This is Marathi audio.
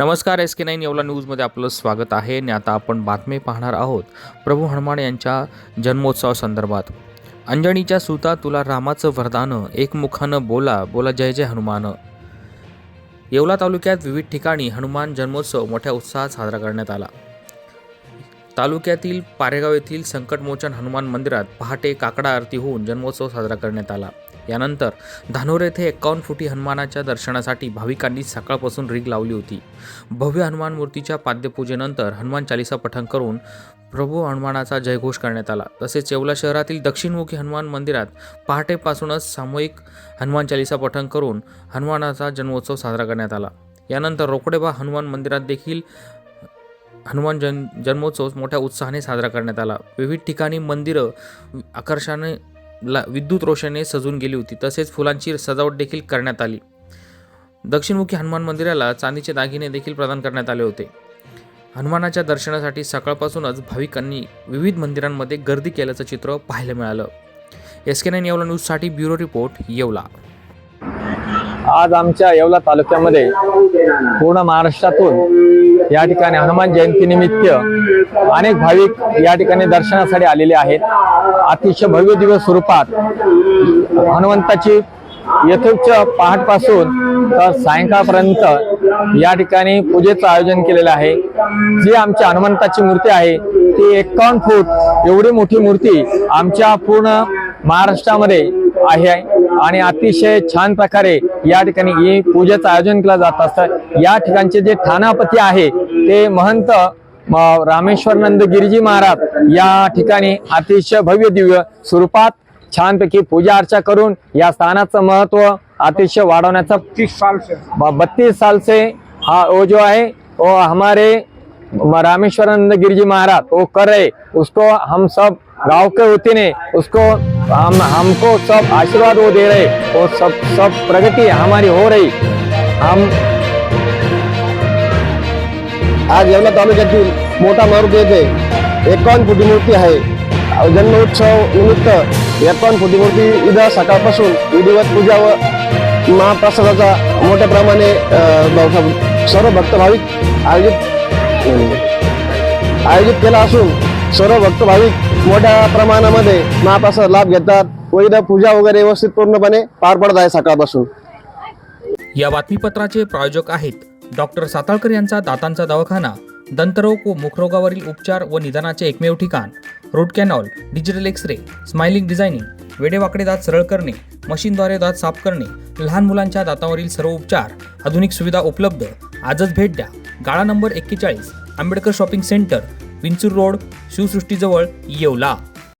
नमस्कार एस के नाईन येवला न्यूजमध्ये आपलं स्वागत आहे. आणि आता आपण बातमी पाहणार आहोत प्रभू हनुमान यांच्या जन्मोत्सव संदर्भात. अंजणीच्या सुता तुला रामाचं वरदान एकमुखानं बोला बोला जय जय हनुमान. येवला तालुक्यात विविध ठिकाणी हनुमान जन्मोत्सव मोठ्या उत्साहात साजरा करण्यात आला. तालुक्यातील पारेगाव येथील संकटमोचन हनुमान मंदिरात पहाटे काकडा आरती होऊन जन्मोत्सव साजरा करण्यात आला. यानंतर धानोर येथे एक्कावन्न फुटी हनुमानाच्या दर्शनासाठी भाविकांनी सकाळपासून रीग लावली होती. भव्य हनुमान मूर्तीच्या पाद्यपूजेनंतर हनुमान चालिसा पठण करून प्रभू हनुमानाचा जयघोष करण्यात आला. तसेच येवला शहरातील दक्षिणमुखी हनुमान मंदिरात पहाटेपासूनच सामूहिक हनुमान चालिसा पठण करून हनुमानाचा जन्मोत्सव साजरा करण्यात आला. यानंतर रोकडेबा हनुमान मंदिरात देखील हनुमान जन जन्मोत्सव मोठ्या उत्साहाने साजरा करण्यात आला. विविध ठिकाणी मंदिरं आकर्षाने ला विद्युत रोषणाने सजून गेली होती. तसेच फुलांची सजावट देखील करण्यात आली. दक्षिणमुखी हनुमान मंदिराला चांदीचे दागिने देखील प्रदान करण्यात आले होते. हनुमानाच्या दर्शनासाठी सकाळपासूनच भाविकांनी विविध मंदिरांमध्ये गर्दी केल्याचं चित्र पाहायला मिळालं. एस के नाईन येवला न्यूजसाठी ब्युरो रिपोर्ट येवला. आज आमच्या येवला तालुक्यामध्ये पूर्ण महाराष्ट्रातून या ठिकाणी हनुमान जयंती निमित्त अनेक भाविक या ठिकाणी दर्शनासाठी आलेले आहेत. अतिशय भव्य दिवस स्वरूपात हनुमंताची यथोच्च पहाटपासून तर सायंकाळपर्यंत या ठिकाणी पूजेचं आयोजन केलेलं आहे. जी आमच्या हनुमंताची मूर्ती आहे ती एकावन्न फूट एवढी मोठी मूर्ती आमच्या पूर्ण महाराष्ट्रामध्ये आहे. आणि अतिशय छान प्रकारे या ठिकाणी ही पूजेचं आयोजन केलं जात असतं. या ठिकाणचे जे ठाणापती आहे ते महंत रामेश्वरनंद गिरिजी महाराज या ठिकाणी अतिशय भव्य दिव्य स्वरूपात छानपैकी पूजा अर्चा करून या स्थानाचं महत्त्व अतिशय वाढवण्याचा तीस साल से. बत्तीस साल से हाँ वो जो है वो हमारे रामेश्वरानंद गिरिजी महाराज वो कर रहे उसको हम सब गांव के होते ने उसको हम हमको सब आशीर्वाद वो दे रहे और सब सब प्रगति हमारी हो रही। हम आज येवला तालुक्यातील मोठा मारुती येथे एकावन्न फुटी मूर्ती आहे। जन्मोत्सव निमित्त एकावन्न फुटी मूर्ती इथं सकाळपासून विधिवत पूजा व महाप्रसादाचा मोठ्या प्रमाणे सर्व भक्तभाविक आयोजित आयोजित केला असून सर्व भक्तभाविक मोठ्या प्रमाणामध्ये महाप्रसाद लाभ घेतात. व इथं पूजा वगैरे व्यवस्थित पूर्णपणे पार पडत आहे सकाळपासून. या बातमीपत्राचे प्रायोजक आहेत डॉक्टर साताळकर यांचा दातांचा दवाखाना दंतरोग व मुखरोगावरील उपचार व निदानाचे एकमेव ठिकाण root canal digital x ray smiling designing वेडेवाकडे दात सरळ करणे मशीनद्वारे दात साफ करणे लहान मुलांच्या दातावरील सर्व उपचार आधुनिक सुविधा उपलब्ध आजच भेट द्या. गाळा नंबर एक्केचाळीस Ambedkar shopping centre Vinchur road शिवसृष्टीजवळ Yeola.